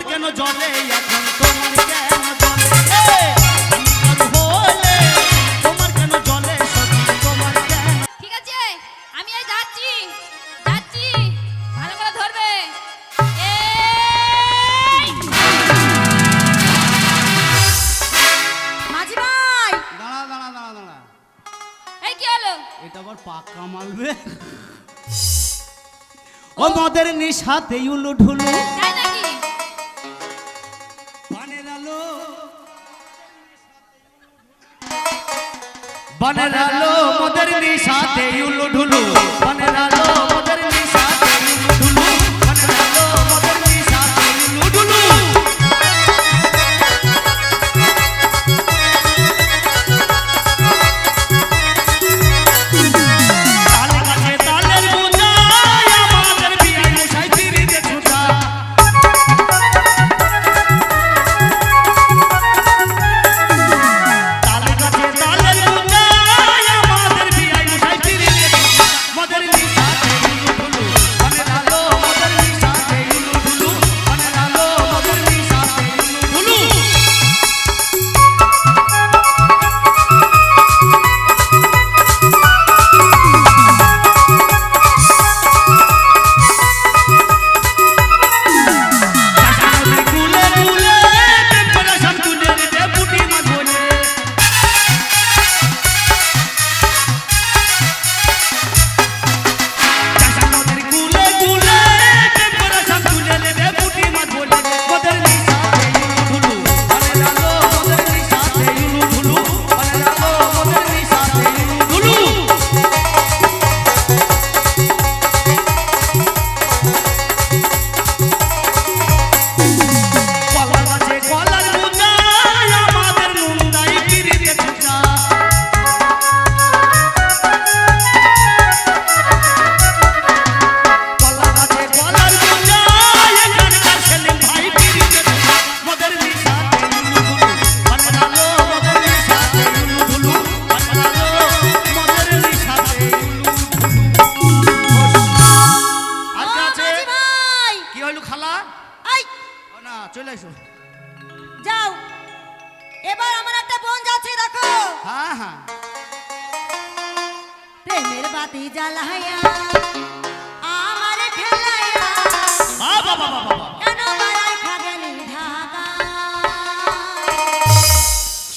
তোমার কেন জলে এখন তোমার কেন জলে এ, আমি কারও হলে তোমার কেন জলে তোমার কেন? ঠিক আছে আমি এই যাচ্ছি যাচ্ছি ভালো করে ধরবে। মাঝি ভাই দাঁড়া দাঁড়া দাঁড়া দাঁড়া। এই কি হলো? এটা আবার পাক্কা মালবে ও মদের নিশাতে উলু ঢুলু বানের আলো মদের নিশাতে উলু ঢুলু বানের আলো মদের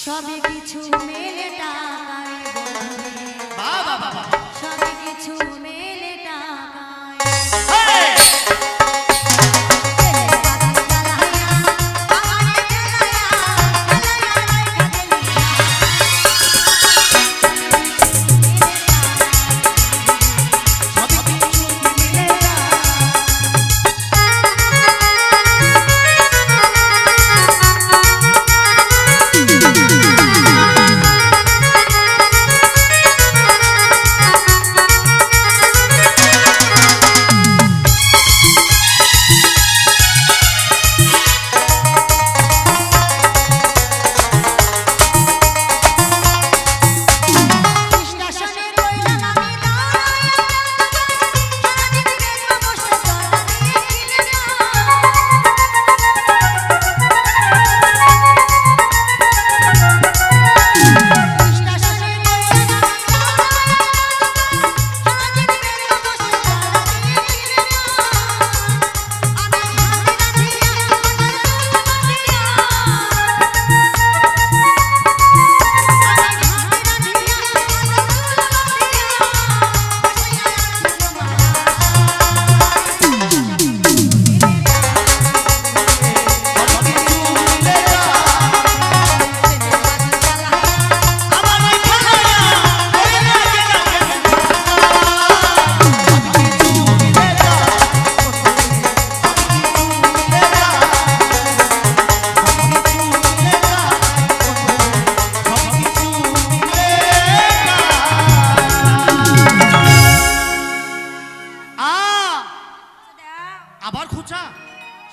সবে কিছু মেলে টাকায় সবে কিছু মেলে টাকায়।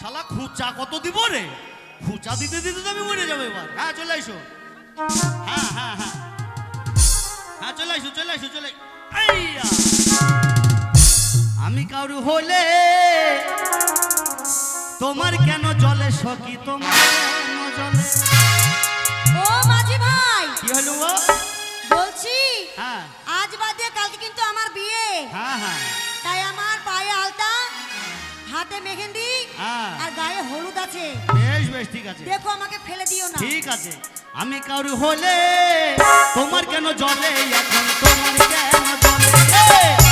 শালা খুচা কত দিব রে? খুচা দিতে দিতে তো আমি মরে যাব এবার। হ্যাঁ চলে আইসো। হ্যাঁ হ্যাঁ হ্যাঁ। হ্যাঁ চলে আইসো চলে আইসো চলে আইয়া। আমি কারু হলে তোমার কেন জলে সখী? তোমার কেন জলে? ও মাঝি ভাই! কি হলো ও? বলছি হ্যাঁ। আজ বাদে কালকে কিন্তু আমার বিয়ে। হ্যাঁ হ্যাঁ। তাই আমার পায়ে আলতা হাতে মেহেন্দি হ্যাঁ। আর গায়ে হলুদ আছে। বেশ বেশ ঠিক আছে। দেখো আমাকে ফেলে দিও না। ঠিক আছে। আমি কারু হলে? তোমার কেন জলে? এখন তোমার কেন জলে?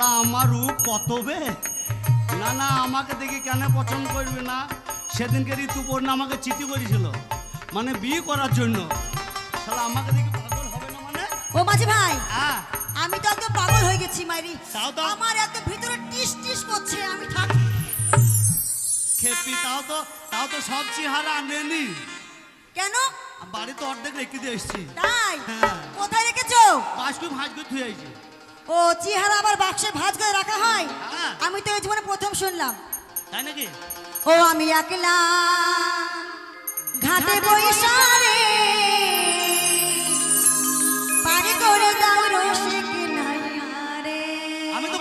শালা আমার রূপ কত বে না না আমাকে দেখে কেন পছন্দ করবে না? সেদিনকে ঋতুপর্ণা আমাকে চিঠি করেছিল মানে বিয়ে করার জন্য। শালা আমাকে দেখে পাগল হবে না মানে? ও মাঝি ভাই হ্যাঁ। আমি তো একদম পাগল হয়ে গেছি মাইরি। তাও তো- আমার এত ভিতরে টিস টিস করছে আমি থাক খেপি তাও তো তাও তো সব চেহারা আনেনি। কেন? বাড়ি তো অর্ধেক রেখে দিয়ে এসছি। তাই? হ্যাঁ। কোথায় রেখেছো? ভাঁজ করে ধুয়ে আইছি। ও চেহারা আবার বাক্সে ভাঁজ করে রাখা হয়? হ্যাঁ। আমি তো এই জীবনে প্রথম শুনলাম। তাই নাকি? ও আমি একলা ঘাটে বৈশারে পারে করে দাও রসিক নাইয়ারে। আমি তো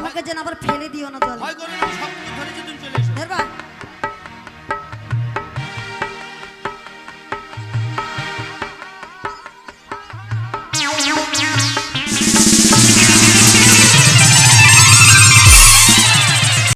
আমাকে যেন আবার ফেলে দিও না জল। ভয় করে সব ধরে তুমি চলে এসো।